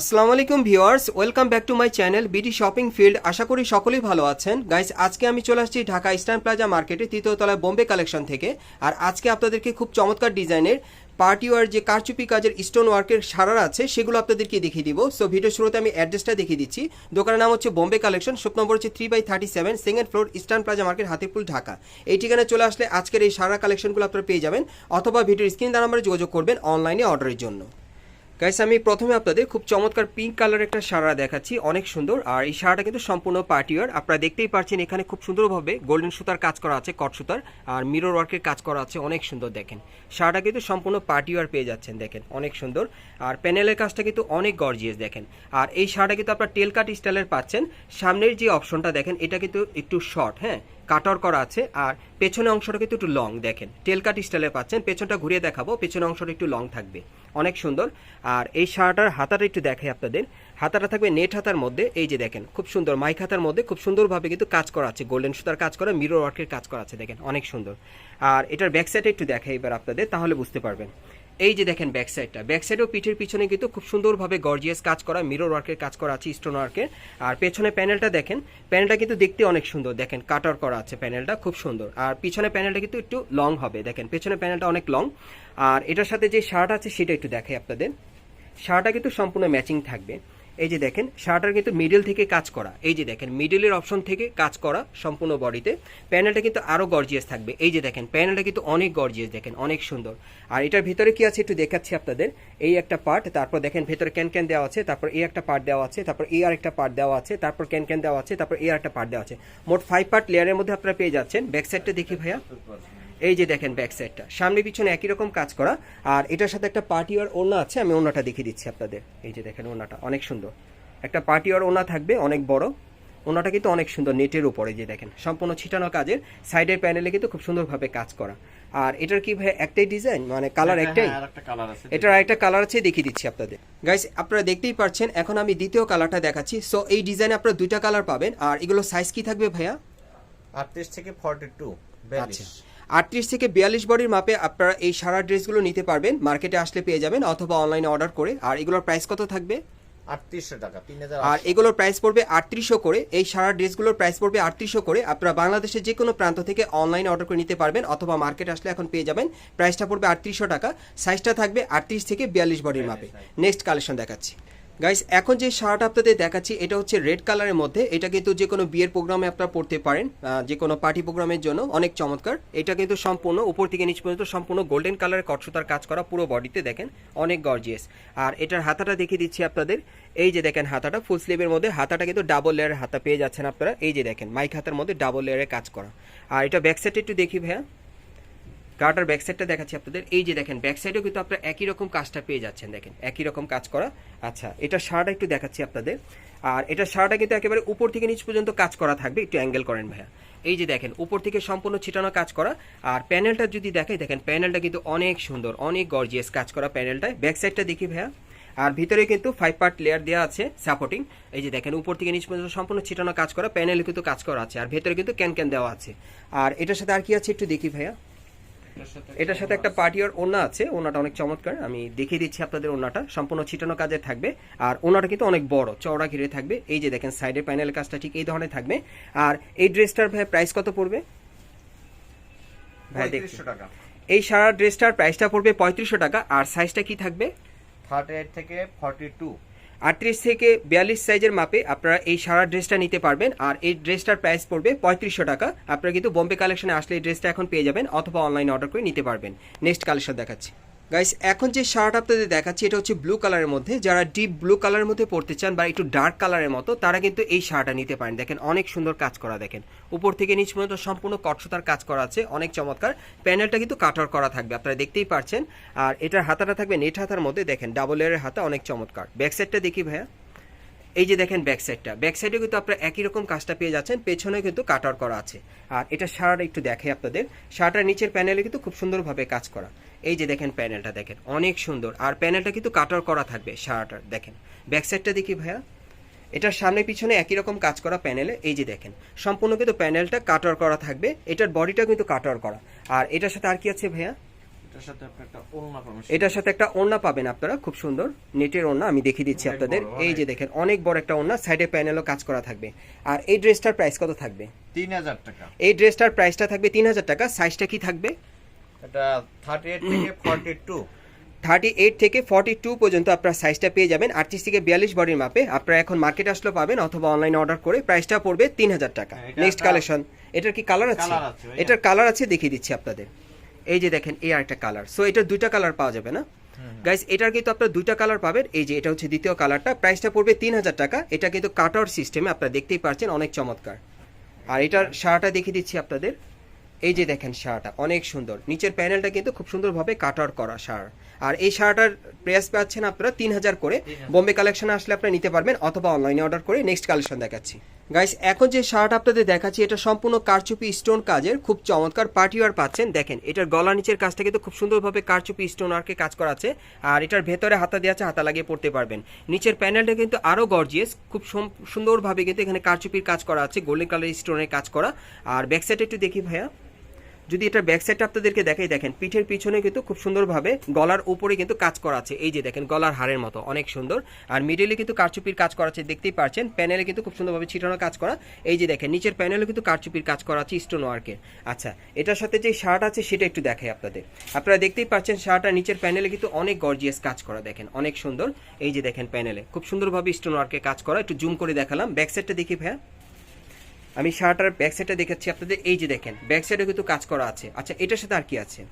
আসসালামু আলাইকুম viewers, welcome back to my channel BD shopping field. আশা করি সকলেই ভালো আছেন। গাইস, আজকে আমি চলে আসছি ঢাকা ইস্টার্ন প্লাজা মার্কেটে তৃতীয়তলায় বোম্বে কালেকশন থেকে। আর আজকে আপনাদেরকে খুব চমৎকার ডিজাইনের পার্টি ওয়ার যে কারচুপি কাজের স্টোন ওয়ার্কের সারার আছে, সেগুলো আপনাদেরকে দেখিয়ে দিব। সো ভিডিও শুরুতে আমি অ্যাড্রেসটা দেখিয়ে দিচ্ছি। দোকানের নাম হচ্ছে বোম্বে কালেকশন, শপ নম্বর হচ্ছে three by thirty seven second floor eastern plaza market Hatipul Dhaka. এই ঠিকানায় চলে আসলে আজকের এই সারা কালেকশনগুলো আপনারা পেয়ে যাবেন। অথবা ভিডিওর স্ক্রিন দ্বারা নাম্বারে যোগাযোগ করবেন অনলাইনে অর্ডারের জন্য। গাইস আমি প্রথমে আপনাদের খুব চমৎকার পিঙ্ক কালার একটা সারা দেখাচ্ছি, অনেক সুন্দর। আর এই সারাটা কিন্তু সম্পূর্ণ পার্টিওয়ার আপনারা দেখতেই পাচ্ছেন এখানে খুব সুন্দরভাবে গোল্ডেন সুতার কাজ করা আছে কট সুতার। আর মিরর ওয়ার্কের কাজ করা আছে, অনেক সুন্দর দেখেন। সারাটা কিন্তু সম্পূর্ণ পার্টিওয়ার পেয়ে যাচ্ছেন দেখেন, অনেক সুন্দর। আর প্যানেলের কাজটা কিন্তু অনেক গর্জিয়াস দেখেন। আর এই সারাটা কিন্তু আপনার টেল কাট স্টাইলের পাচ্ছেন। সামনের যে অপশনটা দেখেন, এটা কিন্তু একটু শর্ট হ্যাঁ কাটার করা আছে। আর পেছনের অংশটা কিন্তু একটু লং দেখেন। টেল কাট স্টাইলে পাচ্ছেন, পেছনটা ঘুরিয়ে দেখাবো, পেছনের অংশটা একটু লং থাকবে। অনেক সুন্দর। আর এই শার্টার হাতাটা একটু দেখাই আপনাদের। হাতাটা থাকবে নেট হাতার মধ্যে, এই যে দেখেন, খুব সুন্দর মাইক হাতার মধ্যে খুব সুন্দরভাবে কিন্তু কাজ করা আছে। গোল্ডেন সুতার কাজ করা মিরর ওয়ার্কের কাজ করা আছে, দেখেন, অনেক সুন্দর। আর এটার ব্যাক সাইডে একটু দেখাই এবার আপনাদের, তাহলে বুঝতে পারবেন। এই যে দেখেন ব্যাক সাইডটা ব্যাক সাইডেও পিঠের পিছনে কিন্তু খুব সুন্দরভাবে গর্জিয়াস কাজ করা মিরর ওয়ার্কের কাজ করা আছে স্টোন ওয়ার্কের আর পেছনে প্যানেলটা দেখেন প্যানেলটা কিন্তু দেখতে অনেক সুন্দর। দেখেন কাটার করা আছে প্যানেলটা খুব সুন্দর। আর পিছনে প্যানেলটা কিন্তু একটু লং হবে। দেখেন, পেছনে প্যানেলটা অনেক লং আর এটার সাথে যে শার্ট আছে, সেটা একটু দেখাই আপনাদের। শার্টটা কিন্তু সম্পূর্ণ ম্যাচিং থাকবে। এই যে দেখেন শার্টার কিন্তু মিডল থেকে কাজ করা। এই যে দেখেন মিডলের অপশন থেকে কাজ করা সম্পূর্ণ বডিতে। প্যানেলটা কিন্তু আরও গর্জিয়াস থাকবে। এই যে দেখেন প্যানেলটা কিন্তু অনেক গর্জিয়াস দেখেন, অনেক সুন্দর। আর এটার ভিতরে কি আছে একটু দেখাচ্ছি আপনাদের। এই একটা পার্ট তারপর দেখেন, ভেতরে ক্যান ক্যান দেওয়া আছে, তারপর এই একটা পার্ট দেওয়া আছে, তারপর এই আর একটা পার্ট দেওয়া আছে, তারপর ক্যান ক্যান দেওয়া আছে, তারপর এই আর একটা পার্ট দেওয়া আছে। মোট ফাইভ পার্ট লেয়ারের মধ্যে আপনারা পেয়ে যাচ্ছেন। ব্যাক সাইডটা দেখি ভাইয়া। এই যে দেখেন ব্যাক সাইডটা সামনে পিছনে একই রকম কাজ করা। আর এটার সাথে একটা পার্টি আর ওনা আছে আমি ওনাটা দেখিয়ে দিচ্ছি আপনাদের। এই যে দেখেন ওনাটা অনেক সুন্দর। একটা পার্টি আর ওনা থাকবে অনেক বড়। ওনাটা কিন্তু অনেক সুন্দর নেটের উপরে যে দেখেন। সম্পূর্ণ ছিটানো কাজের সাইডের প্যানেলে কিন্তু খুব সুন্দরভাবে কাজ করা। আর এটার কি ভাই একটাই ডিজাইন মানে কালার একটাই? হ্যাঁ, কালার আছে। এটার আরেকটা কালার আছে দেখিয়ে দিচ্ছি আপনাদের। গাইস আপনারা দেখতেই পাচ্ছেন এখন আমি দ্বিতীয় কালারটা দেখাচ্ছি। সো এই ডিজাইনে আপনারা দুইটা কালার পাবেন। আর এগুলো সাইজ কি থাকবে ভাইয়া? 38 থেকে 42 আচ্ছা। 42 আটত্রিশ থেকে বিয়াল্লিশ বডির মাপে আপনারা এই সারা ড্রেসগুলো নিতে পারবেন। মার্কেটে আসলে পেয়ে যাবেন অথবা অনলাইনে অর্ডার করে। আর এগুলোর প্রাইস কত থাকবে? টাকা আর এগুলোর প্রাইস পড়বে আটত্রিশশো করে। এই সারা ড্রেসগুলোর প্রাইস পড়বে আটত্রিশশো করে। আপনারা বাংলাদেশের যে কোনো প্রান্ত থেকে অনলাইনে অর্ডার করে নিতে পারবেন অথবা মার্কেট আসলে এখন পেয়ে যাবেন। প্রাইসটা পড়বে আটত্রিশশো টাকা। সাইজটা থাকবে আটত্রিশ থেকে বিয়াল্লিশ বডির মাপে। নেক্সট কালেকশন দেখাচ্ছি। গাইস এখন যে শার্ট আপনাদের দেখাচ্ছি, এটা হচ্ছে রেড কালারের মধ্যে। এটা কিন্তু যে কোনো বিয়ের প্রোগ্রামে আপনারা পড়তে পারেন যে কোনো পার্টি প্রোগ্রামের জন্য। অনেক চমৎকার। এটা কিন্তু সম্পূর্ণ, উপর থেকে নিচ পর্যন্ত সম্পূর্ণ গোল্ডেন কালারের কটসুতার কাজ করা পুরো বডিতে দেখেন, অনেক গর্জিয়াস আর এটার হাতাটা দেখিয়ে দিচ্ছি আপনাদের। এই যে দেখেন হাতাটা ফুল স্লিভের মধ্যে। হাতাটা কিন্তু ডাবল লেয়ারের হাতা পেয়ে যাচ্ছেন আপনারা। এই যে দেখেন মাইক হাতার মধ্যে ডাবল লেয়ারের কাজ করা। আর এটা ব্যাক সাইডে একটু দেখি ভাইয়া। গার্ডার ব্যাক সাইডটা দেখাচ্ছি আপনাদের। এই যে দেখেন ব্যাক সাইডেও কিন্তু আপনারা একই রকম কাজটা পেয়ে যাচ্ছেন, দেখেন, একই রকম কাজ করা। আচ্ছা এটা শার্টটা একটু দেখাচ্ছি আপনাদের। আর এটা শার্টটা কিন্তু একেবারে উপর থেকে নিচ পর্যন্ত কাজ করা থাকবে, একটু অ্যাঙ্গেল করেন ভাইয়া। এই যে দেখেন, উপর থেকে সম্পূর্ণ ছিটানো কাজ করা। আর প্যানেলটা যদি দেখাই, দেখেন, প্যানেলটা কিন্তু অনেক সুন্দর, অনেক গর্জিয়াস কাজ করা প্যানেলটায়। ব্যাক সাইডটা দেখি ভাইয়া। আর ভিতরে কিন্তু ফাইভ পার্ট লেয়ার দেওয়া আছে সাপোর্টিং এই যে দেখেন, উপর থেকে নিচ পর্যন্ত সম্পূর্ণ ছিটানো কাজ করা, প্যানেলে কিন্তু কাজ করা আছে। আর ভেতরে কিন্তু ক্যান ক্যান দেওয়া আছে। আর এটার সাথে আর কি আছে একটু দেখি ভাইয়া। এটার সাথে একটা পার্টিয়ার ওনা আছে। ওনাটা অনেক চমৎকার। আমি দেখিয়ে দিচ্ছি আপনাদের ওনাটা সম্পূর্ণ ছিটানো কাজে থাকবে। আর ওনাটা কিন্তু অনেক বড় চওড়া ঘিরে থাকবে। এই যে দেখেন সাইডের প্যানেলের কাজটা ঠিক এই ধরনের থাকবে। আর এই ড্রেসটার ভাই প্রাইস কত পড়বে? ভাই দেখুন 3500 টাকা। এই সারা ড্রেসটার প্রাইসটা পড়বে পঁয়ত্রিশশো টাকা। আর সাইজটা কি থাকবে? 38 থেকে 42 আটত্রিশ থেকে বিয়াল্লিশ সাইজের মাপে আপনারা এই সারা ড্রেসটা নিতে পারবেন। আর এই ড্রেসটার প্রাইস পড়বে পঁয়ত্রিশশো টাকা। আপনারা কিন্তু বোম্বে কালেকশনে আসলে এই ড্রেসটা এখন পেয়ে যাবেন অথবা অনলাইনে অর্ডার করে নিতে পারবেন। নেক্সট কালেকশন দেখাচ্ছি। গাইস এখন যে শার্ট আপনাদের দেখাচ্ছি, এটা হচ্ছে ব্লু কালারের মধ্যে। যারা ডিপ ব্লু কালারের মধ্যে পড়তে চান বা একটু ডার্ক কালারের মতো, তারা কিন্তু এই শার্টটা নিতে পারেন। দেখেন, অনেক সুন্দর কাজ করা, দেখেন। উপর থেকে নিচ পর্যন্ত সম্পূর্ণ কটসতার কাজ করা আছে, অনেক চমৎকার। প্যানেলটা কিন্তু কাটার করা থাকবে, আপনারা দেখতেই পারছেন। আর এটার হাতাটা থাকবে নেট হাতার মধ্যে, দেখেন ডাবল এর হাতা, অনেক চমৎকার। ব্যাক সাইডটা দেখি ভাইয়া। এই যে দেখেন ব্যাক সাইডটা ব্যাক সাইডে কিন্তু আপনারা একই রকম কাজটা পেয়ে যাচ্ছেন পেছনে কিন্তু কাটার করা আছে। আর এটা শার্ট একটু দেখে আপনাদের শার্টের নিচের প্যানেলে কিন্তু খুব সুন্দরভাবে কাজ করা। এই যে দেখেন প্যানেলটা দেখেন, অনেক সুন্দর। আর প্যানেলটা কিন্তু কাটার করা থাকবে শার্টার দেখেন। ব্যাক সাইডটা দেখি ভাইয়া। এটার সামনে পিছনে একই রকম কাজ করা প্যানেলে এই যে দেখেন। সম্পূর্ণ কিন্তু প্যানেলটা কাটার করা থাকবে, এটার বডিটা কিন্তু কাটার করা। আর এটার সাথে আর কি আছে ভাইয়া? এটার সাথে আপনি একটা ওড়না পাবেন। এটার সাথে একটা ওড়না পাবেন আপনারা খুব সুন্দর। নেটের ওড়না আমি দেখিয়ে দিচ্ছি আপনাদের। এই যে দেখেন অনেক বড় একটা ওড়না সাইডে প্যানেলও কাজ করা থাকবে। আর এই ড্রেসটার প্রাইস কত থাকবে? তিন হাজার টাকা। এই ড্রেসটার প্রাইসটা থাকবে তিন হাজার টাকা সাইজটা কি থাকবে? এটা থার্টি এইট থেকে ফর্টি টু থার্টি এইট থেকে ফর্টি টু পর্যন্ত আপনার সাইজটা পেয়ে যাবেন। আটত্রিশ থেকে বিয়াল্লিশ বডির মাপে আপনারা এখন মার্কেট আসলেও পাবেন অথবা অনলাইনে অর্ডার করে প্রাইসটা পড়বে তিন হাজার টাকা। হ্যাঁ, নেক্সট কালেকশন এটার কি কালার আছে। এটার কালার আছে দেখিয়ে দিচ্ছি আপনাদের। এই যে দেখেন এই আরেকটা কালার সো এটার দুইটা কালার পাওয়া যাবে না? গাইস এটার কিন্তু আপনার দুইটা কালার পাবেন। এই যে এটা হচ্ছে দ্বিতীয় কালারটা প্রাইসটা পড়বে তিন হাজার টাকা। এটা কিন্তু কাটার সিস্টেমে আপনারা দেখতেই পাচ্ছেন অনেক চমৎকার। আর এটার শাড়াটা দেখিয়ে দিচ্ছি আপনাদের। এই যে দেখেন শাড়াটা অনেক সুন্দর। নিচের প্যানেলটা কিন্তু খুব সুন্দরভাবে কাটার করা শাড় আর এই শাড়াটার প্রাইস পাচ্ছেন আপনারা তিন হাজার করে। বোম্বে কালেকশনে আসলে আপনারা নিতে পারবেন অথবা অনলাইনে অর্ডার করে। নেক্সট কালেকশন দেখাচ্ছি। গাইস এখন যে শার্ট আপনাদের দেখাচ্ছি, এটা সম্পূর্ণ কারচুপি স্টোন কাজের। খুব চমৎকার পার্টিওয়ার পাচ্ছেন। দেখেন, এটার গলা নিচের কাজটা কিন্তু খুব সুন্দরভাবে কারচুপি স্টোন আর্কে কাজ করা আছে আর এটার ভেতরে হাতা দেওয়া আছে, হাতা লাগিয়ে পড়তে পারবেন। নিচের প্যানেলটা কিন্তু আরও গর্জিয়াস খুব সুন্দরভাবে কিন্তু এখানে কারচুপির কাজ করা আছে গোল্ডেন কালার স্টোনের কাজ করা। আর ব্যাক সাইড একটু দেখি ভাইয়া। যদি এটার ব্যাক সাইডটা আপনাদেরকে দেখাই, দেখেন, পিঠের পিছনে কিন্তু খুব সুন্দরভাবে গলার উপরে কিন্তু কাজ করা আছে। এই যে দেখেন, গলার হারের মতো, অনেক সুন্দর। আর মিডলে কিন্তু কারচুপির কাজ করা আছে, দেখতেই পারছেন। প্যানেলে কিন্তু খুব সুন্দরভাবে ছিটানো কাজ করা। এই যে দেখেন, নিচের প্যানেলে কিন্তু কারচুপির কাজ করা আছে স্টোন ওয়ার্কের আচ্ছা এটার সাথে যে শার্ট আছে, সেটা একটু দেখাই আপনাদের। আপনারা দেখতেই পাচ্ছেন, শার্টটা নিচের প্যানেলে কিন্তু অনেক গর্জিয়াস কাজ করা, দেখেন, অনেক সুন্দর। এই যে দেখেন প্যানেলে খুব সুন্দরভাবে স্টোন ওয়ার্কের কাজ করা, একটু জুম করে দেখালাম। ব্যাক সাইডটা দেখি ভাইয়া। আমি শার্টার ব্যাক সাইডটা দেখাচ্ছি। আপনাদের এই যে দেখেন ব্যাক সাইডে কিন্তু কাজ করা আছে। আচ্ছা এটার সাথে আর কি আছে?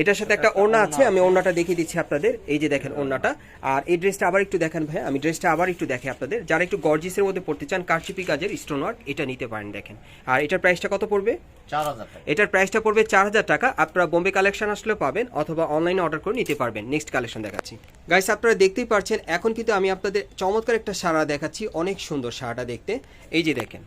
এটার সাথে একটা ওড়না আছে আমি ওড়নাটা দেখিয়ে দিচ্ছি আপনাদের। এই যে দেখেন ওড়নাটা। আর এই ড্রেসটা আবার একটু দেখেন ভাই আমি ড্রেসটা আবার একটু দেখে আপনাদের। যারা একটু গর্জিসের মধ্যে পড়তে চান কারচিপি কাজের স্টোন ওয়ার্ক এটা নিতে পারেন দেখেন। আর এটার প্রাইসটা কত পড়বে? এটার প্রাইসটা পড়বে চার হাজার টাকা। আপনারা বোম্বে কালেকশন আসলে পাবেন অথবা অনলাইনে অর্ডার করে নিতে পারবেন। নেক্সট কালেকশন দেখাচ্ছি। গাইস আপনারা দেখতেই পারছেন এখন কিন্তু আমি আপনাদের চমৎকার একটা সারা দেখাচ্ছি। অনেক সুন্দর সারাটা দেখতে। এই যে দেখেন।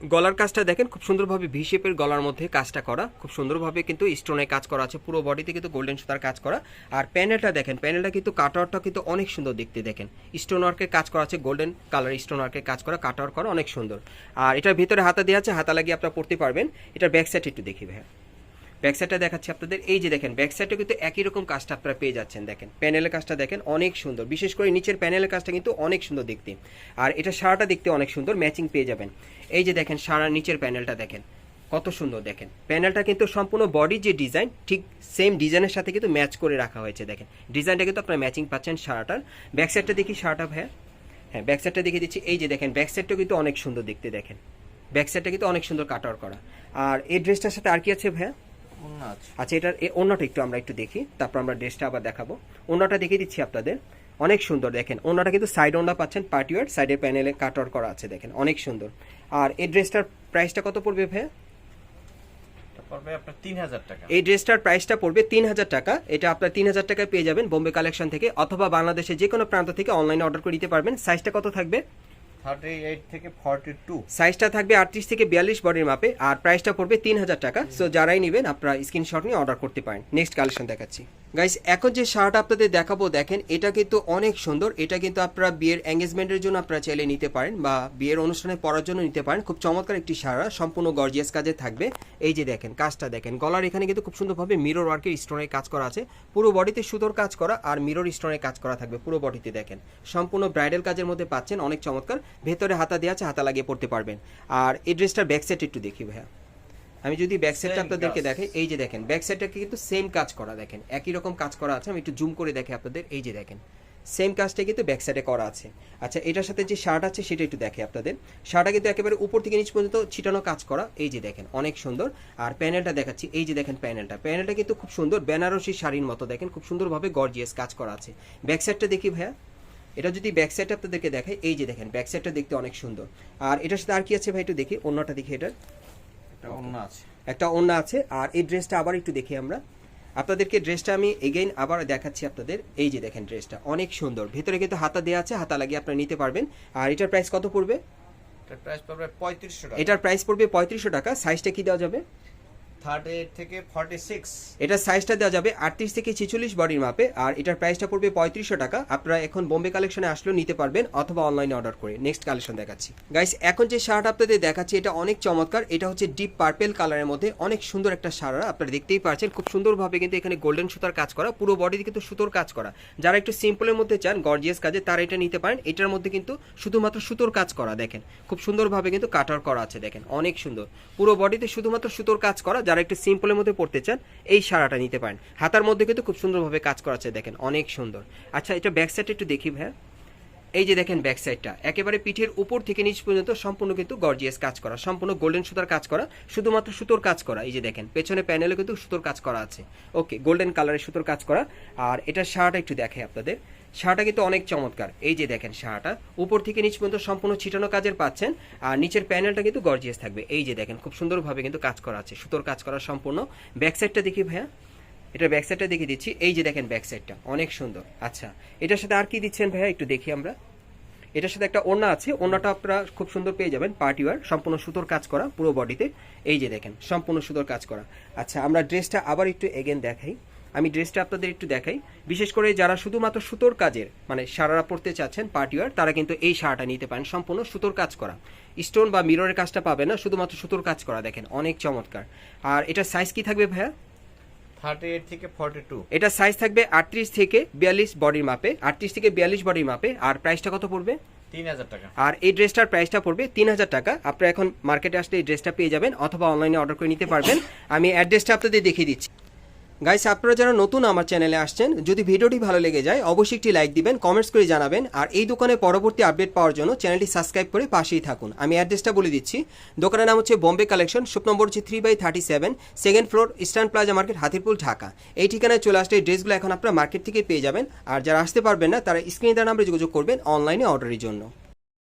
গলার কাজটা দেখেন, খুব সুন্দরভাবে ভি শেপের গলার মধ্যে কাজটা করা, খুব সুন্দরভাবে কিন্তু স্টোনে কাজ করা আছে, পুরো বডিতে কিন্তু গোল্ডেন সুতার কাজ করা। আর প্যানেলটা দেখেন প্যানেলটা কিন্তু কাটওয়ারটা কিন্তু অনেক সুন্দর দেখতে দেখেন। স্টোন ওয়ার্কের কাজ করা আছে গোল্ডেন কালার স্টোন ওয়ার্কের কাজ করা কাটওয়ার করা অনেক সুন্দর। আর এটার ভিতরে হাতা দেওয়া আছে, হাতা লাগিয়ে আপনারা পড়তে পারবেন। এটার ব্যাক সাইড একটু দেখি ভাইয়া। ব্যাক সাইডটা দেখাচ্ছি আপনাদের। এই যে দেখেন ব্যাক সাইডে কিন্তু একই রকম কাজটা আপনারা পেয়ে যাচ্ছেন, দেখেন। প্যানেলের কাজটা দেখেন, অনেক সুন্দর। বিশেষ করে নিচের প্যানেলের কাজটা কিন্তু অনেক সুন্দর দেখতে। আর এটা সারাটা দেখতে অনেক সুন্দর, ম্যাচিং পেয়ে যাবেন। এই যে দেখেন, সারা নিচের প্যানেলটা দেখেন, কত সুন্দর দেখেন। প্যানেলটা কিন্তু সম্পূর্ণ বডি যে ডিজাইন, ঠিক সেম ডিজাইনের সাথে কিন্তু ম্যাচ করে রাখা হয়েছে, দেখেন। ডিজাইনটা কিন্তু আপনারা ম্যাচিং পাচ্ছেন সারাটার। ব্যাক সাইডটা দেখি সারাটা, ভাইয়া। হ্যাঁ ব্যাক সাইডটা দেখিয়ে দিচ্ছি। এই যে দেখেন ব্যাক সাইডটা কিন্তু অনেক সুন্দর দেখতে, দেখেন। ব্যাক সাইডটা কিন্তু অনেক সুন্দর কাটার করা। আর এই ড্রেসটার সাথে আর কি আছে, ভাইয়া? আচ্ছা এটার অন্যটা একটু আমরা একটু দেখি তারপর আমরা ড্রেসটা আবার দেখাবো। অন্যটা দেখিয়ে দিচ্ছি আপনাদের। অনেক সুন্দর দেখেন। অন্যটা কিন্তু সাইড ওন্ডা পাচ্ছেন পার্টিওয়ার সাইডের প্যানেলে কাটর করা আছে দেখেন। অনেক সুন্দর। আর এই ড্রেসটার প্রাইসটা কত পড়বে ভাইয়া? আপনার তিন হাজার টাকা। এই ড্রেসটার প্রাইসটা পড়বে তিন হাজার টাকা। এটা আপনার তিন হাজার টাকায় পেয়ে যাবেন বোম্বে কালেকশন থেকে অথবা বাংলাদেশে যে কোনো প্রান্ত থেকে অনলাইনে অর্ডার করে দিতে পারবেন। সাইজটা কত থাকবে? থাকবে আটত্রিশ থেকে বিয়াল্লিশ বডির মাপে আর প্রাইসটা পড়বে তিন হাজার টাকা। সো যারাই নেবেন, আপনারা স্ক্রিনশট নিয়ে অর্ডার করতে পারেন। নেক্সট কালেকশন দেখাচ্ছি। গাইস এখন যে শার্ট আপনাদের দেখাবো, দেখেন, এটা কিন্তু অনেক সুন্দর। এটা কিন্তু আপনারা বিয়ের এঙ্গেজমেন্টের জন্য আপনারা চাইলে নিতে পারেন বা বিয়ের অনুষ্ঠানে পরার জন্য নিতে পারেন। খুব চমৎকার একটি সারা সম্পূর্ণ গর্জিয়াস কাজে থাকবে। এই যে দেখেন, কাজটা দেখেন, গলার এখানে কিন্তু খুব সুন্দরভাবে মিরর ওয়ার্কের স্টোনের কাজ করা আছে। পুরো বডিতে সুতোর কাজ করা আর মিরর স্টোনের কাজ করা থাকবে পুরো বডিতে দেখেন। সম্পূর্ণ ব্রাইডাল কাজের মধ্যে পাচ্ছেন, অনেক চমৎকার। ভেতরে হাতা দেওয়া আছে, হাতা লাগিয়ে পড়তে পারবেন। আর এই ড্রেসটার ব্যাক একটু দেখি ভাইয়া। আমি যদি ব্যাক সাইডটা আপনাদেরকে। দেখাই এই যে দেখেন ব্যাক সাইডটা কিন্তু সেম কাজ করা দেখেন একই রকম কাজ করা আছে আমি একটু জুম করে দেখে আপনাদের এই যে দেখেন সেম কাজটা কিন্তু ব্যাক সাইডে করা আছে। আচ্ছা এটার সাথে যে শার্ট আছে সেটা একটু দেখে আপনাদের। শার্টটা কিন্তু একেবারে উপর থেকে নিচ পর্যন্ত ছিটানো কাজ করা এই যে দেখেন অনেক সুন্দর। আর প্যানেলটা দেখাচ্ছি এই যে দেখেন প্যানেলটা প্যানেলটা কিন্তু খুব সুন্দর বেনারসি শাড়ির মতো দেখেন খুব সুন্দরভাবে গর্জিয়াস কাজ করা আছে। ব্যাক সাইডটা দেখি ভাইয়া। এটা যদি ব্যাক সাইডটা আপনাদেরকে দেখাই এই যে দেখেন ব্যাক সাইডটা দেখতে অনেক সুন্দর। আর এটার সাথে আর কি আছে ভাই একটু দেখি অন্যটা দেখি এটার। একটা ওড়না আছে। আর এই ড্রেসটা আবার একটু দেখি আমরা। আপনাদেরকে ড্রেসটা আমি এগেইন আবার দেখাচ্ছি আপনাদের। এই যে দেখেন ড্রেসটা অনেক সুন্দর। ভেতরে কিন্তু হাতা দেওয়া আছে হাতা লাগিয়ে আপনারা নিতে পারবেন। আর এটার প্রাইস কত পড়বে? এটার প্রাইস পড়বে পঁয়ত্রিশশো টাকা। এটার প্রাইস পড়বে পঁয়ত্রিশশো টাকা। সাইজটা কি দেওয়া যাবে? থার্টি এইট থেকে ফর্টি সিক্স এটার সাইজটা দেওয়া যাবে আটত্রিশ থেকে ছেচল্লিশ বডির মাপে, আর এটার প্রাইসটা পড়বে পঁয়ত্রিশশো টাকা। আপনারা এখন বোম্বে কালেকশনে নিতে পারবেন অথবা অনলাইনে অর্ডার করে। নেক্সট কালেকশন দেখাচ্ছি। গাইস এখন যে শার্ট আপনাদের দেখাচ্ছি, এটা অনেক চমৎকার। এটা হচ্ছে ডিপ কালারের মধ্যে অনেক সুন্দর একটা আপনারা দেখতেই পাচ্ছেন, খুব সুন্দরভাবে কিন্তু এখানে গোল্ডেন সুতার কাজ করা, পুরো বডিতে কিন্তু সুতোর কাজ করা। যারা একটু সিম্পলের মধ্যে চান গর্জিয়াস কাজে, তারা এটা নিতে পারেন। এটার মধ্যে কিন্তু শুধুমাত্র সুতোর কাজ করা, দেখেন। খুব সুন্দরভাবে কিন্তু কাটার করা আছে, দেখেন। অনেক সুন্দর। পুরো বডিতে শুধুমাত্র সুতোর কাজ করা যারা একটু সিম্পলের মধ্যে পড়তে চান, এই সারাটা নিতে পারেন। হাতার মধ্যে কিন্তু খুব সুন্দরভাবে কাজ করা আছে, দেখেন, অনেক সুন্দর। আচ্ছা এটা ব্যাক সাইডটা একটু দেখি ভাইয়া। এই যে দেখেন ব্যাক সাইডটা একেবারে পিঠের উপর থেকে নিচ পর্যন্ত সম্পূর্ণ কিন্তু গর্জিয়াস কাজ করা, সম্পূর্ণ গোল্ডেন সুতার কাজ করা, শুধুমাত্র সুতোর কাজ করা, এই যে দেখেন, পেছনে প্যানেলে কিন্তু সুতোর কাজ করা আছে। ওকে গোল্ডেন কালারের সুতোর কাজ করা, আর এটার শাড়াটা একটু দেখে আপনাদের শাড়াটা কিন্তু অনেক চমৎকার, এই যে দেখেন শাড়াটা উপর থেকে নিচ পর্যন্ত সম্পূর্ণ ছিটানো কাজের পাচ্ছেন, আর নিচের প্যানেলটা কিন্তু গর্জিয়াস থাকবে, এই যে দেখেন, খুব সুন্দরভাবে কিন্তু কাজ করা আছে, সুতোর কাজ করা সম্পূর্ণ। ব্যাক সাইডটা দেখি ভাইয়া এটা ব্যাক সাইডটা দিচ্ছি। এই যে দেখেন ব্যাক সাইডটা অনেক সুন্দর। আচ্ছা এটার সাথে আর কি দিচ্ছেন ভাইয়া? একটু দেখি আমরা। এটার সাথে একটা ওড়না আছে। ওড়নাটা আপনারা খুব সুন্দর পেয়ে যাবেন পার্টি ওয়ার সম্পূর্ণ সুতোর কাজ করা, পুরো বডিতে এই যে দেখেন, সম্পূর্ণ সুতোর কাজ করা। আচ্ছা আমরা ড্রেসটা আবার একটু এগেন দেখাই। আমি ড্রেসটা আপনাদের একটু দেখাই। বিশেষ করে যারা শুধুমাত্র সুতোর কাজের মানে সারারা পড়তে চাচ্ছেন পার্টি ওয়ার তারা কিন্তু এই শাড়াটা নিতে পারেন, সম্পূর্ণ সুতোর কাজ করা। স্টোন বা মিররের কাজটা পাবে না, শুধুমাত্র সুতোর কাজ করা, দেখেন, অনেক চমৎকার। আর এটা সাইজ কি থাকবে ভাইয়া? থার্টি এইট থেকে ফর্টি টু এটা সাইজ থাকবে আটত্রিশ থেকে বিয়াল্লিশ বডির মাপে আটত্রিশ থেকে বিয়াল্লিশ বডির মাপে আর প্রাইসটা কত পড়বে? তিন হাজার টাকা। আর এই ড্রেসটার প্রাইসটা পড়বে তিন হাজার টাকা। আপনারা এখন মার্কেটে আসলে এই ড্রেসটা পেয়ে যাবেন অথবা অনলাইনে অর্ডার করে নিতে পারবেন। আমি অ্যাড্রেসটা আপনাদের দেখিয়ে দিচ্ছি। গাইস আপনারা যারা নতুন আমার চ্যানেলে আসছেন, যদি ভিডিওটি ভালো লেগে যায়, অবশ্যই একটি লাইক দিবেন কমেন্টস করে জানাবেন, আর এই দোকানে পরবর্তী আপডেট পাওয়ার জন্য চ্যানেলটি সাবস্ক্রাইব করে পাশেই থাকুন। আমি অ্যাড্রেসটা বলে দিচ্ছি। দোকানের নাম হচ্ছে বম্বে কালেকশন শপ নম্বর হচ্ছে three by thirty seven second floor eastern plaza market Hatirpool, Dhaka. এই ঠিকানায় চলে আসলে এই ড্রেসগুলো এখন আপনারা মার্কেট থেকে পেয়ে যাবেন, আর যারা আসতে পারবেন না, তারা স্ক্রিনে দেওয়া নাম্বারে যোগাযোগ করবেন অনলাইনে অর্ডারের জন্য।